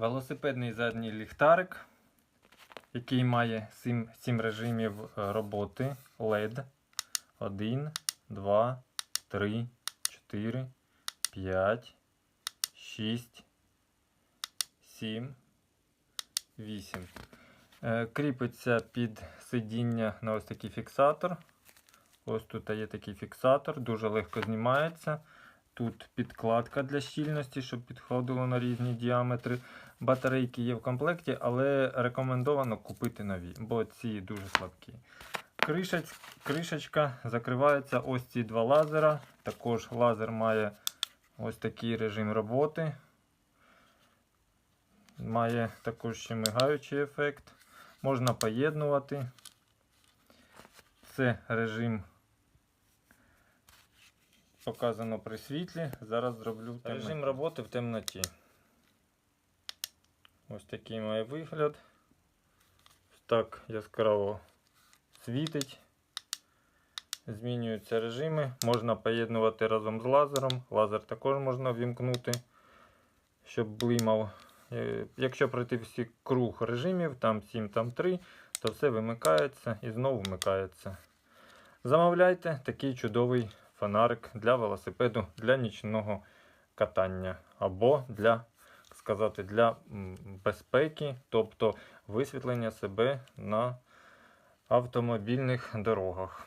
Велосипедний задній ліхтарик, який має 7, 7 режимів е, роботи LED. 1, 2, 3, 4, 5, 6, 7, 8. Е, Кріпиться під сидіння на ось такий фіксатор. Ось тут є такий фіксатор, дуже легко знімається. Тут підкладка для щільності, щоб підходило на різні діаметри. Батарейки є в комплекті, але рекомендовано купити нові, бо ці дуже слабкі. Кришечка закривається ось ці два лазера. Також лазер має ось такий режим роботи. Має також ще мигаючий ефект. Можна поєднувати. Це режим показано при світлі. Зараз зроблю режим роботи в темноті. Ось такий має вигляд. Так яскраво світить. Змінюються режими. Можна поєднувати разом з лазером. Лазер також можна вімкнути, щоб блимав. Е, Якщо пройти всі круг режимів, там 7, там 3, то все вимикається і знову вмикається. Замовляйте такий чудовий фонарик для велосипеду, для нічного катання або для, сказати, для безпеки, тобто висвітлення себе на автомобільних дорогах.